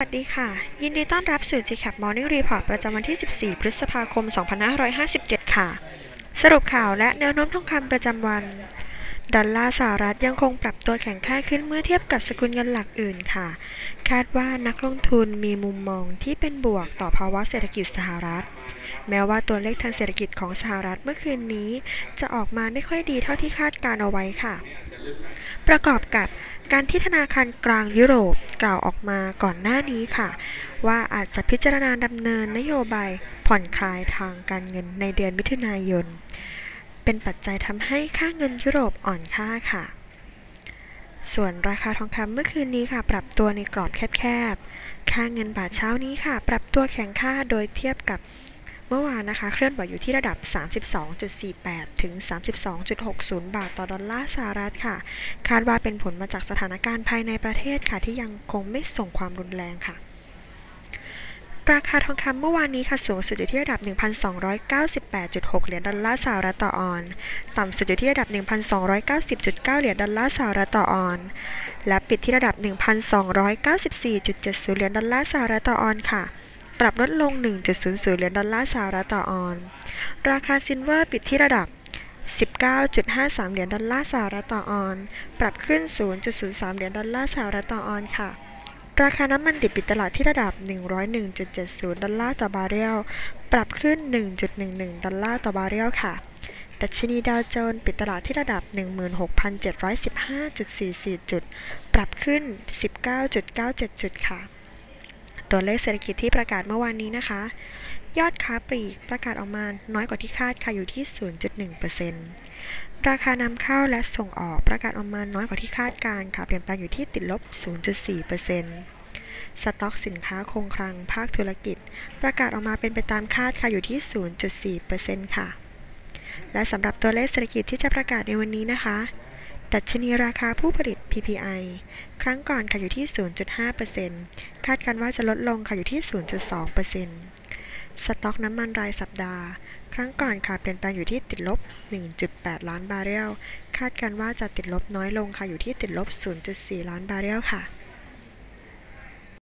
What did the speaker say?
สวัสดีค่ะ ยินดีต้อนรับสู่ GCAP Morning Report ประจำวันที่ 14 พฤษภาคม 2557 ค่ะ สรุปข่าวและแนวโน้มทองคำประจำวัน ดอลลาร์สหรัฐยังคงปรับตัวแข็งค่าขึ้นเมื่อเทียบกับสกุลเงินหลักอื่นค่ะ คาดว่านักลงทุนมีมุมมองที่เป็นบวกต่อภาวะเศรษฐกิจสหรัฐ แม้ว่าตัวเลขทางเศรษฐกิจของสหรัฐเมื่อคืนนี้ จะออกมาไม่ค่อยดีเท่าที่คาดการเอาไว้ค่ะ ประกอบกับการที่ธนาคารกลางยุโรปกล่าวออกมาก่อนหน้านี้ค่ะ ว่าอาจจะพิจารณาดำเนินนโยบายผ่อนคลายทางการเงินในเดือนมิถุนายน เป็นปัจจัยทำให้ค่าเงินยุโรปอ่อนค่าค่ะ ส่วนราคาทองคำเมื่อคืนนี้ค่ะ ปรับตัวในกรอบแคบๆ ค่าเงินบาทเช้านี้ค่ะ ปรับตัวแข็งค่าโดยเทียบกับ เมื่อวานนะคะ เคลื่อนไหวอยู่ที่ระดับ 32.48 ถึง 32.60 บาทต่อดอลลาร์สหรัฐค่ะ คาดว่าเป็นผลมาจากสถานการณ์ภายในประเทศค่ะ ที่ยังคงไม่ส่งความรุนแรงค่ะราคาทองคำเมื่อวานนี้ค่ะสูงสุดอยู่ที่ระดับ 1,298.6 เหรียญดอลลาร์สหรัฐต่อออน ต่ำสุดอยู่ที่ระดับ 1,290.9 เหรียญดอลลาร์สหรัฐต่อออน และปิดที่ระดับ 1,294.70 เหรียญดอลลาร์สหรัฐต่อออนค่ะ ปรับลดลง 1.00 เหรียญดอลลาร์สหรัฐต่อออน ราคาซิลเวอร์ปิดที่ระดับ 19.53 เหรียญดอลลาร์สหรัฐต่อออน ปรับขึ้น 0.03 เหรียญดอลลาร์สหรัฐต่อออนค่ะ ราคาน้ำมันดิบปิดตลาดที่ระดับ 101.70 ดอลลาร์ต่อบาร์เรล ปรับขึ้น 1.11 ดอลลาร์ต่อบาร์เรลค่ะดัชนีดาวโจนส์ปิดตลาดที่ระดับ 16,715.44 จุด ปรับขึ้น 19.97 จุดค่ะ ตัวเลขเศรษฐกิจที่ประกาศเมื่อวานนี้นะคะ ยอดค้าปลีกประกาศออกมาน้อยกว่าที่คาดค่ะอยู่ที่ 0.1%ราคานำเข้าและส่งออกประกาศออกมาน้อยกว่าที่คาดการค่ะเปลี่ยนแปลงอยู่ที่ติดลบ 0.4%สต็อกสินค้าคงคลังภาคธุรกิจ ประกาศออกมาเป็นไปตามคาดค่ะอยู่ที่ 0.4%ค่ะ และสำหรับตัวเลขเศรษฐกิจที่จะประกาศในวันนี้นะคะ ดัชนีราคาผู้ผลิต PPI ครั้งก่อนค่ะอยู่ที่ 0.5%คาดการว่าจะลดลงค่ะอยู่ที่ 0.2%สต็อกน้ำมันรายสัปดาห์ ครั้งก่อนค่ะเปลี่ยนแปลงอยู่ที่ติดลบ 1.8 ล้านบาร์เรล คาดการว่าจะติดลบน้อยลงค่ะอยู่ที่ติดลบ 0.4 ล้านบาร์เรลค่ะ